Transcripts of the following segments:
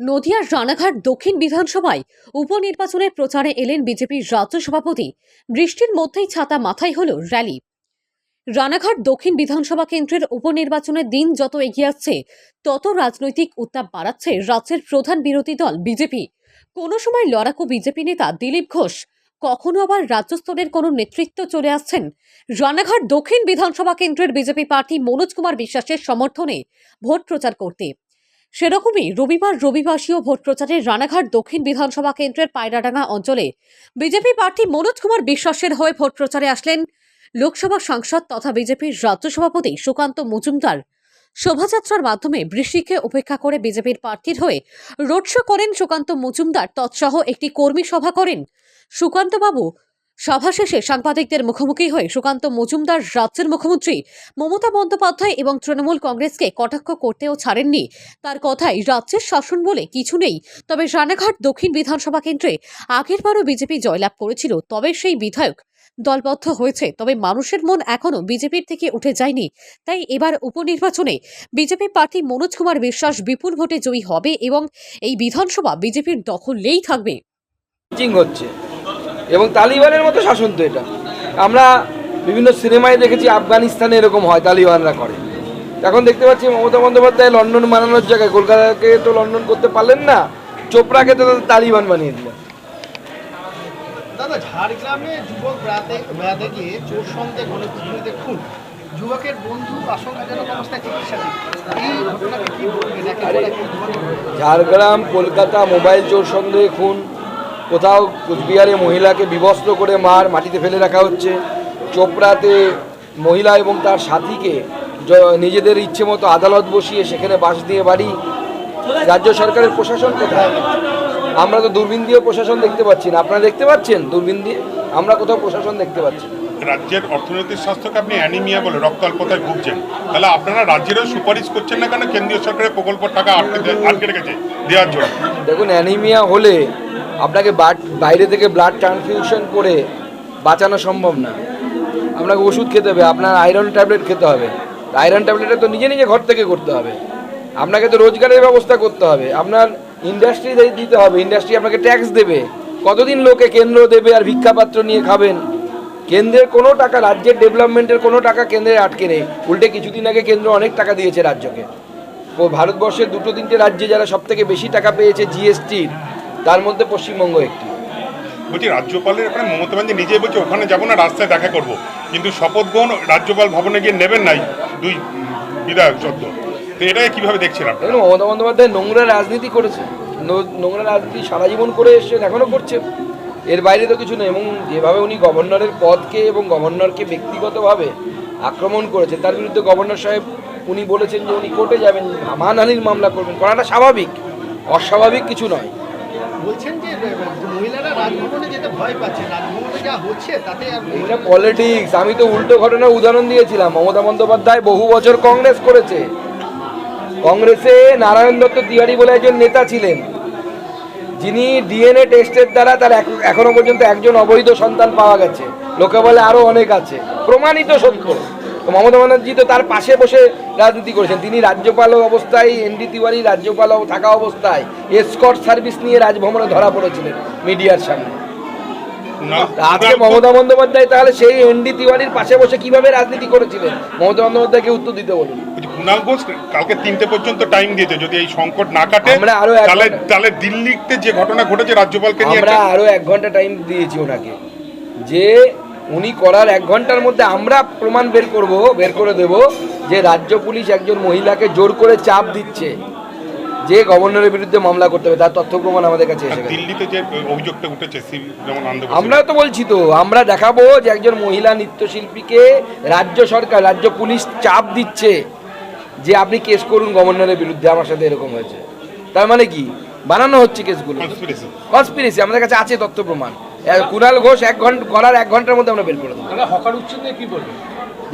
নদিয়ার রানাঘাট দক্ষিণ বিধানসভায় উপনির্বাচনের প্রচারে এলেন বিজেপির রাজ্য সভাপতি। বৃষ্টির মধ্যেই ছাতা মাথায় হল র্যালি। রানাঘাট দক্ষিণ বিধানসভা কেন্দ্রের উপনির্বাচনের দিন যত এগিয়ে আসছে, তত রাজনৈতিক উত্তাপ বাড়াচ্ছে রাজ্যের প্রধান বিরোধী দল বিজেপি। কোনো সময় লড়াকু বিজেপি নেতা দিলীপ ঘোষ, কখনো আবার রাজ্য স্তরের কোনো নেতৃত্ব চলে আসছেন। রানাঘাট দক্ষিণ বিধানসভা কেন্দ্রের বিজেপি প্রার্থী মনোজ কুমার বিশ্বাসের সমর্থনে ভোট প্রচার করতে। সেরকমই রবিবার রবিবাসীয় ভোট প্রচারে রানাঘাট দক্ষিণ বিধানসভা কেন্দ্রের পায়রাডাঙ্গা অঞ্চলে বিজেপি প্রার্থী মনোজ কুমার বিশ্বাসের হয়ে ভোট প্রচারে আসলেন লোকসভা সাংসদ তথা বিজেপির রাজ্য সভাপতি সুকান্ত মজুমদার। শোভাযাত্রার মাধ্যমে বৃষ্টিকে উপেক্ষা করে বিজেপির প্রার্থীর হয়ে রোড শো করেন সুকান্ত মজুমদার। তৎসহ একটি কর্মী সভা করেন সুকান্তবাবু। সভা শেষে সাংবাদিকদের মুখোমুখি হয়ে সুকান্ত মজুমদার রাজ্যের মুখ্যমন্ত্রী মমতা বন্দ্যোপাধ্যায় এবং তৃণমূল কংগ্রেসকে কটাক্ষ করতেও ছাড়েননি। তার কথাই রাজ্যের শাসন বলে কিছু নেই। তবে রানাঘাট দক্ষিণ বিধানসভা কেন্দ্রে আগেরবারও বিজেপি জয়লাভ করেছিল, তবে সেই বিধায়ক দলবদ্ধ হয়েছে। তবে মানুষের মন এখনও বিজেপির থেকে উঠে যায়নি। তাই এবার উপনির্বাচনে বিজেপি প্রার্থী মনোজ কুমার বিশ্বাস বিপুল ভোটে জয়ী হবে এবং এই বিধানসভা বিজেপির দখলেই থাকবে। হচ্ছে। এবং তালিবানের মতো শাসন তো এটা। আমরা বিভিন্ন সিনেমায় দেখেছি আফগানিস্তানে এরকম হয় তালিবানরা করে। এখন দেখতে পাচ্ছি মমতা বন্দ্যোপাধ্যায় লন্ডন বানানোর জায়গায় কলকাতাকে তো লন্ডন করতে পারলেন না চোপড়াকে তো তালিবান বানিয়ে দিলেন। দাদা যুবক গিয়ে চোর খুন যুবকের বন্ধু আশঙ্কাজনক অবস্থায় ঝাড়গ্রাম কলকাতা মোবাইল চোর সন্দেহে খুন। কোথাও কুচবিহারে মহিলাকে বিবস্ত্র করে মার মাটিতে ফেলে রাখা হচ্ছে। চোপড়াতে মহিলা এবং তার সাথীকে নিজেদের ইচ্ছে মতো আদালত বসিয়ে সেখানে বাস দিয়ে বাড়ি। রাজ্য সরকারের প্রশাসন কোথায়? আমরা তো দূরবীন দিয়ে প্রশাসন দেখতে পাচ্ছি না। আপনারা দেখতে পাচ্ছেন? দূরবীন দিয়ে আমরা কোথাও প্রশাসন দেখতে পাচ্ছি রাজ্যের অর্থনৈতিক স্বাস্থ্যকে আপনি অ্যানিমিয়া বলে রক্ত অল্পতায় ভুগছেন। তাহলে আপনারা রাজ্যেরও সুপারিশ করছেন না কেন? কেন্দ্রীয় সরকারের প্রকল্প টাকা আটকে আটকে রেখেছে দেওয়ার জন্য। দেখুন অ্যানিমিয়া হলে আপনাকে বাইরে থেকে ব্লাড ট্রান্সফিউশন করে বাঁচানো সম্ভব না। আপনাকে ওষুধ খেতে হবে, আপনার আয়রন ট্যাবলেট খেতে হবে। আয়রন ট্যাবলেটটা তো নিজে নিজে ঘর থেকে করতে হবে। আপনাকে তো রোজগারের ব্যবস্থা করতে হবে। আপনার ইন্ডাস্ট্রি দিতে হবে। ইন্ডাস্ট্রি আপনাকে ট্যাক্স দেবে। কতদিন লোকে কেন্দ্র দেবে আর ভিক্ষাপাত্র নিয়ে খাবেন? কেন্দ্রের কোনো টাকা, রাজ্যের ডেভেলপমেন্টের কোনো টাকা কেন্দ্রে আটকে নেই। উল্টে কিছুদিন আগে কেন্দ্র অনেক টাকা দিয়েছে রাজ্যকে। ভারতবর্ষের দুটো তিনটে রাজ্যে যারা সব থেকে বেশি টাকা পেয়েছে জিএসটির তার মধ্যে পশ্চিমবঙ্গ একটি। বলছি রাজ্যপালের ওখানে মমতা ব্যানার্জি নিজেই বলছে ওখানে যাব না রাস্তায় দেখা করব। কিন্তু শপথ গ্রহণ রাজ্যপাল ভবনে গিয়ে নেবেন নাই দুই বিধায়ক চোদ্দ। তো এটাকে কীভাবে দেখছেন আপনি দেখুন মমতা বন্দ্যোপাধ্যায় নোংরা রাজনীতি করেছে। নোংরা রাজনীতি সারা জীবন করে এসছেন এখনও করছে। এর বাইরে তো কিছু নেই এবং যেভাবে উনি গভর্নরের পদকে এবং গভর্নরকে ব্যক্তিগতভাবে আক্রমণ করেছেন তার বিরুদ্ধে গভর্নর সাহেব উনি বলেছেন যে উনি কোর্টে যাবেন মানহানির মামলা করবেন করাটা স্বাভাবিক। অস্বাভাবিক কিছু নয়। বলছেন যে মহিলারা রাজভবনে যেতে ভয় পাচ্ছে, রাজভবনে যা হচ্ছে তাতে এটা পলিটিক্স আমি তো উল্টো ঘটনার উদাহরণ দিয়েছিলাম। মমতা বন্দ্যোপাধ্যায় বহু বছর কংগ্রেস করেছে। কংগ্রেসে নারায়ণ দত্ত তিওয়ারি বলে একজন নেতা ছিলেন। যিনি ডিএনএ টেস্টের দ্বারা তার এখনও পর্যন্ত একজন অবৈধ সন্তান পাওয়া গেছে। লোকে বলে আরও অনেক আছে। প্রমাণিত সত্য। তো মমতা ব্যানার্জি তো তার পাশে বসে রাজনীতি করেছেন। তিনি রাজ্যপাল অবস্থায় এনডি তিওয়ারি রাজ্যপাল থাকা অবস্থায় এসকট সার্ভিস নিয়ে রাজভবনে ধরা পড়েছিলেন মিডিয়ার সামনে। আজকে মমতা বন্দ্যোপাধ্যায় তাহলে সেই এনডি তিওয়ারির পাশে বসে কীভাবে রাজনীতি করেছিলেন? মমতা বন্দ্যোপাধ্যায়কে উত্তর দিতে বলুন। কুণাল ঘোষ কালকে তিনটে পর্যন্ত টাইম দিয়েছে যদি এই সংকট না কাটে আমরা আরও তাহলে তাহলে দিল্লিতে যে ঘটনা ঘটেছে রাজ্যপালকে নিয়ে আমরা আরও এক ঘণ্টা টাইম দিয়েছি ওনাকে। যে উনি করার এক ঘণ্টার মধ্যে আমরা প্রমাণ বের করব বের করে দেব যে রাজ্য পুলিশ একজন মহিলাকে জোর করে চাপ দিচ্ছে যে গভর্নরের বিরুদ্ধে মামলা করতে হবে তার তথ্য প্রমাণ আমাদের কাছে এসে দিল্লিতে যে অভিযোগটা উঠেছে যেমন আমরা তো বলছি তো আমরা দেখাবো যে একজন মহিলা নৃত্যশিল্পীকে রাজ্য সরকার রাজ্য পুলিশ চাপ দিচ্ছে যে আপনি কেস করুন গভর্নরের বিরুদ্ধে আমার সাথে এরকম হয়েছে। তার মানে কি? বানানো হচ্ছে কেসগুলো। কনস্পিরেসি আমাদের কাছে আছে তথ্য প্রমাণ। কুণাল ঘোষ এক ঘণ্টা করার এক ঘণ্টার মধ্যে আমরা বের করে দেবো। হকার উচ্ছেদ কি বলবেন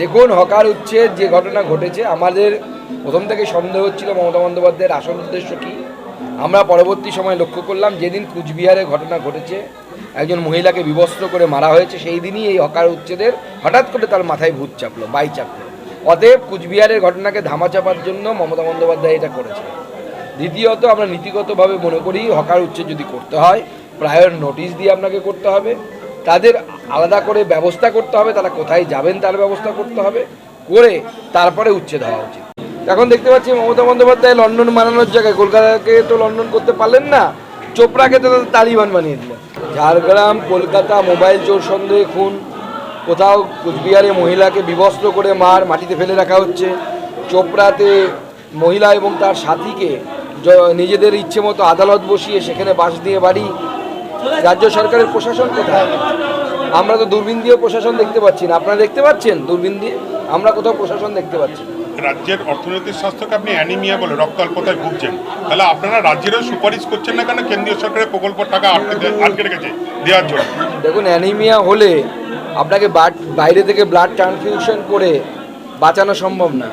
দেখুন হকার উচ্ছেদ যে ঘটনা ঘটেছে আমাদের প্রথম থেকে সন্দেহ হচ্ছিল মমতা বন্দ্যোপাধ্যায়ের আসল উদ্দেশ্য কী। আমরা পরবর্তী সময় লক্ষ্য করলাম যেদিন কুচবিহারে ঘটনা ঘটেছে একজন মহিলাকে বিবস্ত্র করে মারা হয়েছে সেই দিনই এই হকার উচ্ছেদের হঠাৎ করে তার মাথায় ভূত চাপলো বাই চাপলো। অতএব কুচবিহারের ঘটনাকে ধামাচাপার জন্য মমতা বন্দ্যোপাধ্যায় এটা করেছে দ্বিতীয়ত আমরা নীতিগতভাবে মনে করি হকার উচ্ছেদ যদি করতে হয় প্রায়র নোটিশ দিয়ে আপনাকে করতে হবে। তাদের আলাদা করে ব্যবস্থা করতে হবে, তারা কোথায় যাবেন তার ব্যবস্থা করতে হবে, করে তারপরে উচ্ছেদ হওয়া উচিত। এখন দেখতে পাচ্ছি মমতা বন্দ্যোপাধ্যায় লন্ডন বানানোর জায়গায়, কলকাতাকে তো লন্ডন করতে পারলেন না, চোপড়াকে তো তালিবান বানিয়ে দিলেন। ঝাড়গ্রাম, কলকাতা, মোবাইল চোর সন্দেহে খুন, কোথাও কুচবিহারে মহিলাকে বিবস্ত্র করে মার, মাটিতে ফেলে রাখা হচ্ছে। চোপড়াতে মহিলা এবং তার সাথীকে নিজেদের ইচ্ছে মতো আদালত বসিয়ে সেখানে বাস দিয়ে বাড়ি রাজ্য সরকারের প্রশাসন কোথায়? আমরা তো দূরবীন দিয়েও প্রশাসন দেখতে পাচ্ছি না। আপনারা দেখতে পাচ্ছেন দূরবীন দিয়ে আমরা কোথাও প্রশাসন দেখতে পাচ্ছি না। রাজ্যের অর্থনৈতিক স্বাস্থ্যকে আপনি অ্যানিমিয়া বলে রক্ত অল্পতায় ভুগছেন। তাহলে আপনারা রাজ্যেরও সুপারিশ করছেন না কেন? কেন্দ্রীয় সরকারের প্রকল্প টাকা আটকে আটকে রেখেছে দেওয়ার জন্য। দেখুন অ্যানিমিয়া হলে আপনাকে বাইরে থেকে ব্লাড ট্রান্সফিউশন করে বাঁচানো সম্ভব না।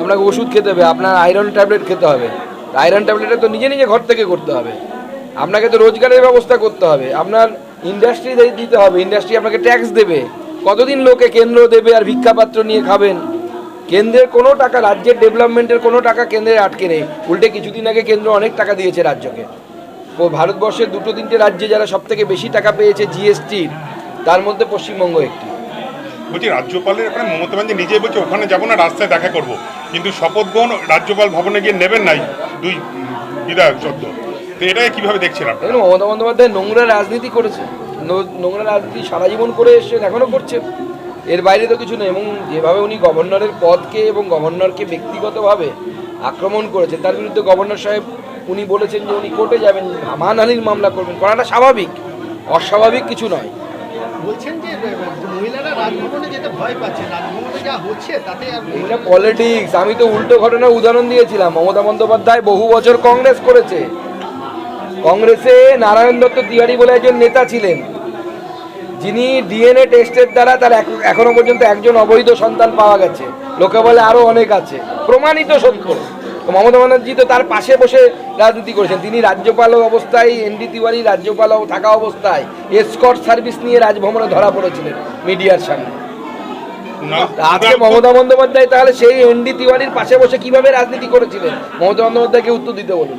আপনাকে ওষুধ খেতে হবে আপনার আয়রন ট্যাবলেট খেতে হবে। আয়রন ট্যাবলেটটা তো নিজে নিজে ঘর থেকে করতে হবে। আপনাকে তো রোজগারের ব্যবস্থা করতে হবে। আপনার ইন্ডাস্ট্রি দিতে হবে। ইন্ডাস্ট্রি আপনাকে ট্যাক্স দেবে। কতদিন লোকে কেন্দ্র দেবে আর ভিক্ষাপাত্র নিয়ে খাবেন? কেন্দ্রের কোনো টাকা, রাজ্যের ডেভেলপমেন্টের কোনো টাকা কেন্দ্রের আটকে নেই। উল্টে কিছুদিন আগে কেন্দ্র অনেক টাকা দিয়েছে রাজ্যকে। ও ভারতবর্ষের দুটো তিনটে রাজ্যে যারা সব থেকে বেশি টাকা পেয়েছে জিএসটির তার মধ্যে পশ্চিমবঙ্গ একটি। বলছি, রাজ্যপালের ওখানে মমতা ব্যানার্জি নিজেই বলছে, ওখানে যাব না, রাস্তায় দেখা করব। কিন্তু শপথ গ্রহণ রাজ্যপাল ভবনে গিয়ে নেবেন নাই দুই বিধায়ক চোদ্দ তো এটাই কীভাবে দেখছেন আপনি দেখুন মমতা বন্দ্যোপাধ্যায় নোংরা রাজনীতি করেছে। নো- নোংরা রাজনীতি সারা জীবন করে এসছেন এখনও করছেন এর বাইরে তো কিছু নেই এবং যেভাবে উনি গভর্নরের পদকে এবং গভর্নরকে ব্যক্তিগতভাবে আক্রমণ করেছেন তার বিরুদ্ধে গভর্নর সাহেব উনি বলেছেন যে উনি কোর্টে যাবেন মানহানির মামলা করবেন করাটা স্বাভাবিক। অস্বাভাবিক কিছু নয়। বলছেন যে মহিলারা রাজভবনে যেতে ভয় পাচ্ছে রাজভবনে যা হচ্ছে তাতে এটা পলিটিক্স আমি তো উল্টো ঘটনার উদাহরণ দিয়েছিলাম। মমতা বন্দ্যোপাধ্যায় বহু বছর কংগ্রেস করেছে। কংগ্রেসে নারায়ণ দত্ত তিওয়ারি বলে একজন নেতা ছিলেন। যিনি ডিএনএ টেস্টের দ্বারা তার এখনও পর্যন্ত একজন অবৈধ সন্তান পাওয়া গেছে। লোকে বলে আরও অনেক আছে। প্রমাণিত সত্য। তো মমতা ব্যানার্জি তো তার পাশে বসে রাজনীতি করেছেন। তিনি রাজ্যপাল অবস্থায় এনডি তিওয়ারি রাজ্যপাল থাকা অবস্থায় এসকট সার্ভিস নিয়ে রাজভবনে ধরা পড়েছিলেন মিডিয়ার সামনে। আজকে মমতা বন্দ্যোপাধ্যায় তাহলে সেই এনডি তিওয়ারির পাশে বসে কীভাবে রাজনীতি করেছিলেন? মমতা বন্দ্যোপাধ্যায়কে উত্তর দিতে বলুন।